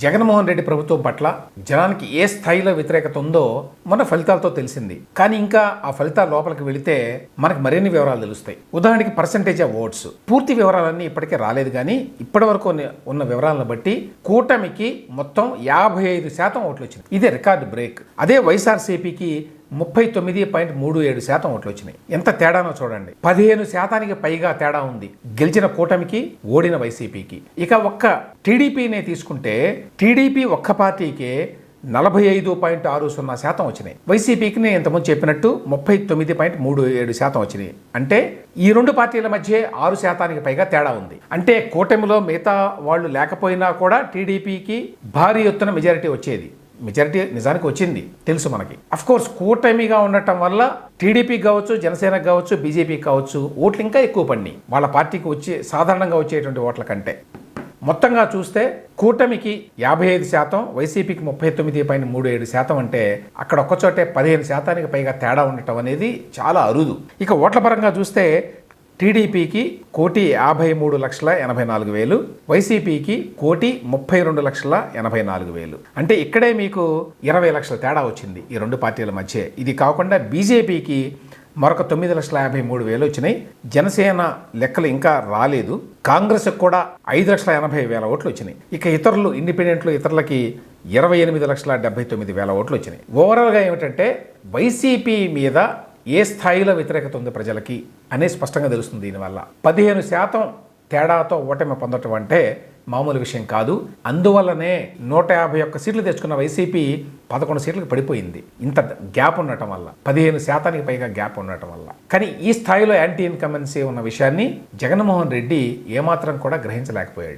జగన్మోహన్ రెడ్డి ప్రభుత్వం పట్ల జనానికి ఏ స్థాయిలో వ్యతిరేకత ఉందో మన ఫలితాలతో తెలిసింది. కానీ ఇంకా ఆ ఫలితాల లోపలికి వెళితే మనకు మరిన్ని వివరాలు తెలుస్తాయి. ఉదాహరణకి పర్సంటేజ్ ఆఫ్ ఓట్స్ పూర్తి వివరాలన్నీ ఇప్పటికే రాలేదు కానీ ఇప్పటి వరకు ఉన్న- వివరాలను బట్టి కూటమికి మొత్తం యాభై ఐదు శాతం ఓట్లు వచ్చింది. ఇదే రికార్డు బ్రేక్ అదే వైఎస్ఆర్సీపీకి ముప్పై తొమ్మిది పాయింట్ మూడు ఏడు శాతం ఓట్లు వచ్చినాయి. ఎంత తేడానో చూడండి. పదిహేను శాతానికి పైగా తేడా ఉంది. గెలిచిన కూటమికి ఓడిన వైసీపీకి. ఇక ఒక్క టీడీపీనే తీసుకుంటే టీడీపీ ఒక్క పార్టీకే నలభై ఐదు పాయింట్ ఆరు సున్నా శాతం వచ్చినాయి. వైసీపీకి నేను ఇంతకుముందు చెప్పినట్టు ముప్పై తొమ్మిది పాయింట్ మూడు ఏడు శాతం వచ్చినాయి. అంటే ఈ రెండు పార్టీల మధ్య ఆరు శాతానికి పైగా తేడా ఉంది. అంటే కూటమిలో మిగతా వాళ్ళు లేకపోయినా కూడా టీడీపీకి భారీ ఎత్తున మెజారిటీ వచ్చేది. మెజారిటీ నిజానికి వచ్చింది తెలుసు మనకి. అఫ్ కోర్స్ కూటమిగా ఉండటం వల్ల టీడీపీకి కావచ్చు జనసేనకు కావచ్చు బీజేపీకి కావచ్చు ఓట్లు ఇంకా ఎక్కువ పడినాయి. వాళ్ళ పార్టీకి వచ్చే సాధారణంగా వచ్చేటువంటి ఓట్ల కంటే. మొత్తంగా చూస్తే కూటమికి యాభై ఐదు శాతం వైసీపీకి ముప్పై తొమ్మిది పైన మూడు ఏడు శాతం అంటే అక్కడ ఒక్కచోటే పదిహేను శాతానికి పైగా తేడా ఉండటం అనేది చాలా అరుదు. ఇక ఓట్ల పరంగా చూస్తే టీడీపీకి కోటి యాభై మూడు లక్షల ఎనభై నాలుగు వేలు వైసీపీకి కోటి ముప్పై రెండు లక్షల ఎనభై నాలుగు వేలు. అంటే ఇక్కడే మీకు ఇరవై లక్షల తేడా వచ్చింది ఈ రెండు పార్టీల మధ్య. ఇది కాకుండా బీజేపీకి మరొక తొమ్మిది లక్షల యాభై మూడు వేలు వచ్చినాయి. జనసేన లెక్కలు ఇంకా రాలేదు. కాంగ్రెస్ కూడా ఐదు లక్షల ఎనభై వేల ఓట్లు వచ్చినాయి. ఇక ఇతరులు ఇండిపెండెంట్లు ఇతరులకి ఇరవై ఎనిమిది లక్షల డెబ్బై తొమ్మిది వేల ఓట్లు వచ్చినాయి. ఓవరాల్గా ఏమిటంటే వైసీపీ మీద ఏ స్థాయిలో వ్యతిరేకత ఉంది ప్రజలకి అనేది స్పష్టంగా తెలుస్తుంది దీనివల్ల. పదిహేను శాతం తేడాతో ఓటమి పొందటం అంటే మామూలు విషయం కాదు. అందువల్లనే నూట యాభై ఒక్క సీట్లు తెచ్చుకున్న వైసీపీ పదకొండు సీట్లకు పడిపోయింది. ఇంత గ్యాప్ ఉండటం వల్ల పదిహేను శాతానికి పైగా గ్యాప్ ఉండటం వల్ల. కానీ ఈ స్థాయిలో యాంటీ ఇన్కమెన్సీ ఉన్న విషయాన్ని జగన్మోహన్ రెడ్డి ఏమాత్రం కూడా గ్రహించలేకపోయాడు.